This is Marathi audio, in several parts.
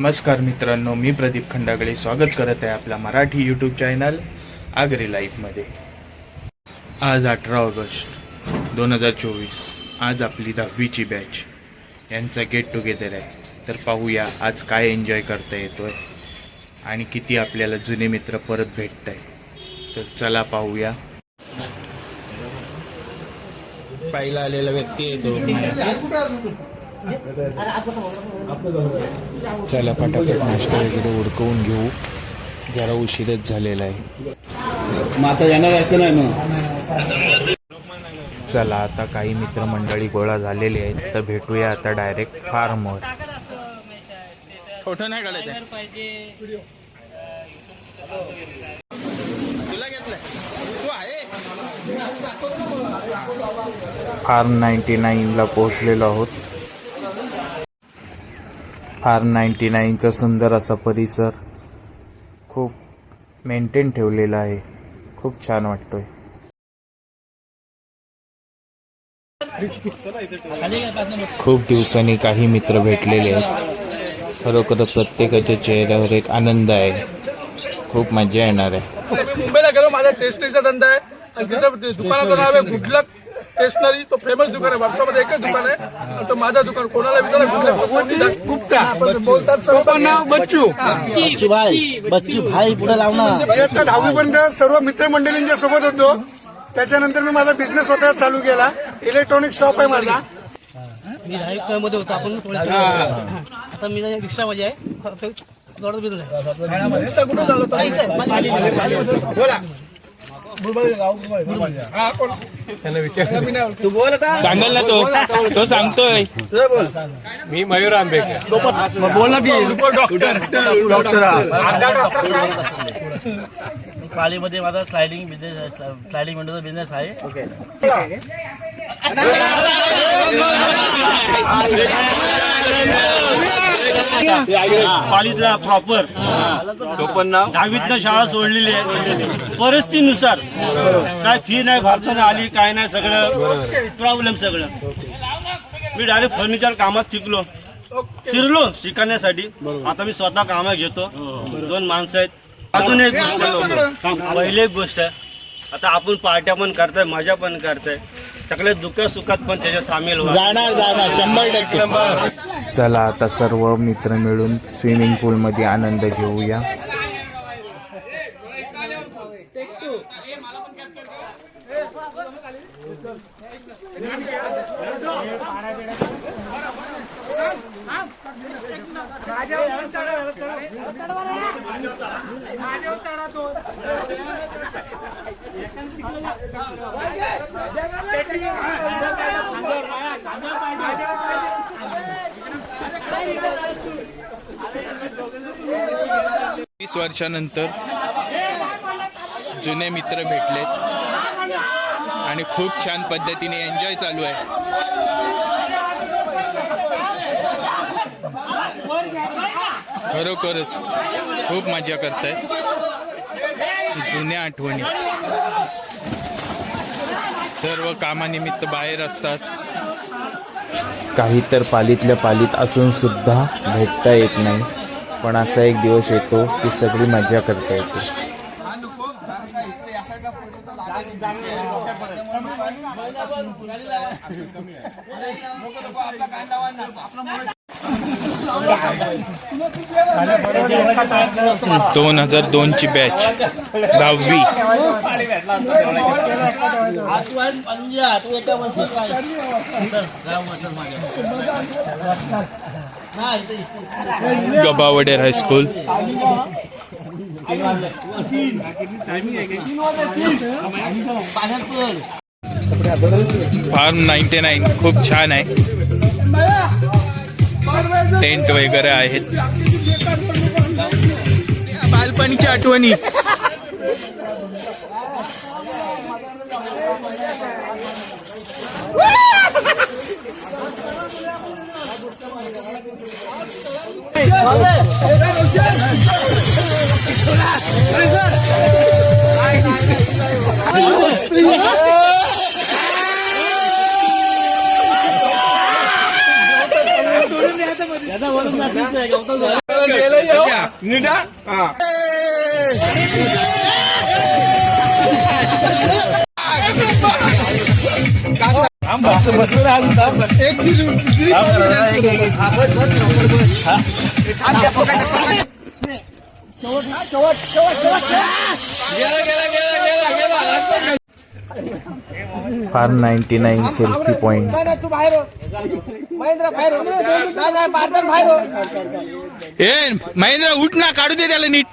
नमस्कार मित्रांनो मी प्रदीप खंडागळे स्वागत करत आहे आपल्या मराठी यूट्यूब चॅनल आगरी लाईफमध्ये आज अठरा ऑगस्ट दोन हजार चोवीस आज आपली दहावीची बॅच यांचा गेट टुगेदर आहे. तर पाहूया आज काय एन्जॉय करता येतोय आणि किती आपल्याला जुने मित्र परत भेटत आहे तर चला पाहूया. पहिला आलेला व्यक्ती आहे तो. चला पटापट नाश्ता वगैरे उडकवून घेऊ. जरा उशीरच झालेला आहे. मग आता येणार असं नाही मग? चला आता काही मित्रमंडळी गोळा झालेले आहेत. तर भेटूया आता डायरेक्ट फार्मवर फोटो नाही काढायचा. तुला घेतलाय तू आहे फार्म नाईन्टी नाईनला पोहोचलेलो आहोत. फार्म नाईन्टी नाईनचा सुंदर असा परिसर खूप मेंटेन ठेवलेला आहे. खूप छान वाटतोय. खूप दिवसांनी काही मित्र भेटलेले आहेत. खरोखर प्रत्येकाच्या चेहऱ्यावर एक आनंद आहे. खूप मजा येणार आहे. मुंबईला गेलो माझ्या टेस्टरीचा धंदा आहे. आणि तिथं ते दुकानाचं नाव आहे गुडलक स्टेशनरी तो फेमस दुकान आहे. वर्षामध्ये एकच दुकान आहे. तो माझं दुकान. कोणाला विचारा गुडलक गुप्ता आपण बोलतात सर्व पण नाव बच्चू. बच्चू. भाई बच्चू भाई. पुढे लाव ना इयत्ता दहावीपर्यंत सर्व मित्रमंडळींच्या सोबत होतो. त्याच्यानंतर मी माझा बिझनेस स्वतः चालू केला. इलेक्ट्रॉनिक शॉप आहे माझा. मी दहावी मध्ये होतो. आपण आता मी रिक्षा मध्ये आहे. फक्त बिल होतं? इथे, पाली- बोला हा, कोण? मी नाही ओळखत. सांगाल ना तो. तो सांगतोय. पालीमध्ये माझा स्लायडिंग बिझनेस स्लायडिंग विंडोचा बिझनेस आहे. पालीतला प्रॉपर दहावीतनं शाळा सोडलेली आहे. परिस्थितीनुसार. काय फी नाही भरताना आली काय नाही सगळं प्रॉब्लेम सगळं. मी डायरेक्ट फर्निचर कामात शिकलो. शिरलो शिकण्यासाठी. आता मी स्वतः कामात घेतो. दोन माणसं आहेत. अजून एक गोष्ट. पहिली एक गोष्ट. आहे आता आपण पार्ट्या पण करताय मजा पण करताय. सगळे दुःख सुखात पण त्याच्या सामील जाणार जाणार शंभर टक्के. चला आता सर्व मित्र मिळून स्विमिंग पूलमध्ये आनंद घेऊया. वीस वर्षानंतर जुने मित्र भेटलेत. आणि खूप छान पद्धतीने एन्जॉय चालू आहे. खरोखरच खूप मजा करताय. जुन्या आठवणी. सर्व कामानिमित्त बाहेर असतात. काही तर पालीतल्या पालीत असून सुद्धा भेटता येत नाही. पण असा एक दिवस येतो की सगळी मजा करता येते. दोन हजार दोन ची बॅच दहावी. गबावडेर high school from ninety nine खूप छान आहे. टेंट वगैरे आहेत बालपणीच्या आठवणी याचा वरून दाखवायचं आहे, गौतम गेलं येऊ. एक दिली- फार नाईन्टी नाईन सेल्फी पॉइंट ए महेंद्र उठ ना काढू दे त्याला नीट.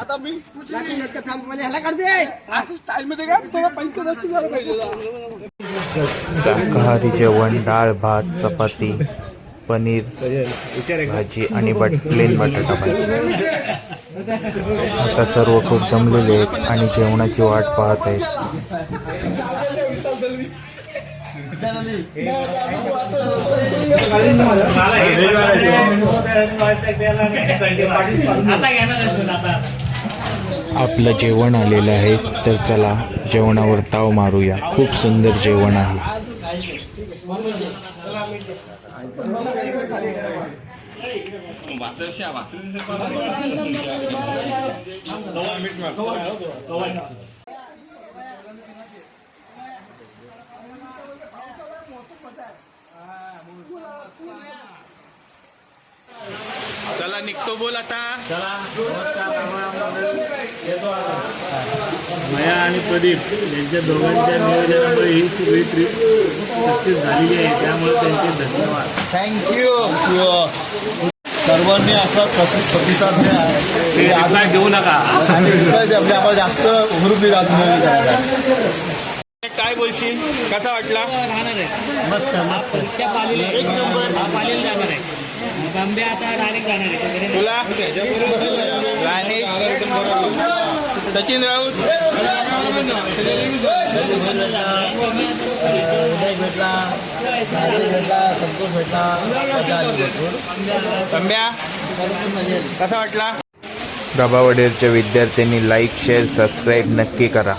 आता मी शाकाहारी जेवण डाळ भात चपाती. पनीर भाजी आणि बट प्लेन बटाटा भाजी. आता सर्व खूप जमलेले आहेत आणि जेवणाची वाट पाहत आहेत. आपलं जेवण आलेलं आहे तर चला जेवणावर ताव मारूया. खूप सुंदर जेवण आहे. चला निघतो बोल आता. मया आणि प्रदीप यांच्या दोघांच्या नियोजनामुळे ही सगळी ट्रिप सक्सेस झालेली आहे. त्यामुळे त्यांचे धन्यवाद. सर्वांनी असा प्रति- प्रतिसाद द्या आपला देऊ नका. आणि आपल्या आम्हाला जास्त हुरूप राहत काय बोलशील? कसा वाटला? पालीला जाणार आहे. गंब्या आता डायरेक्ट जाणार आहे. तुला? राणे? सचिन राऊत. संभ्या कसा वाटला? गबावडेरच्या विद्यार्थ्यांनी लाईक शेअर सबस्क्राईब नक्की करा.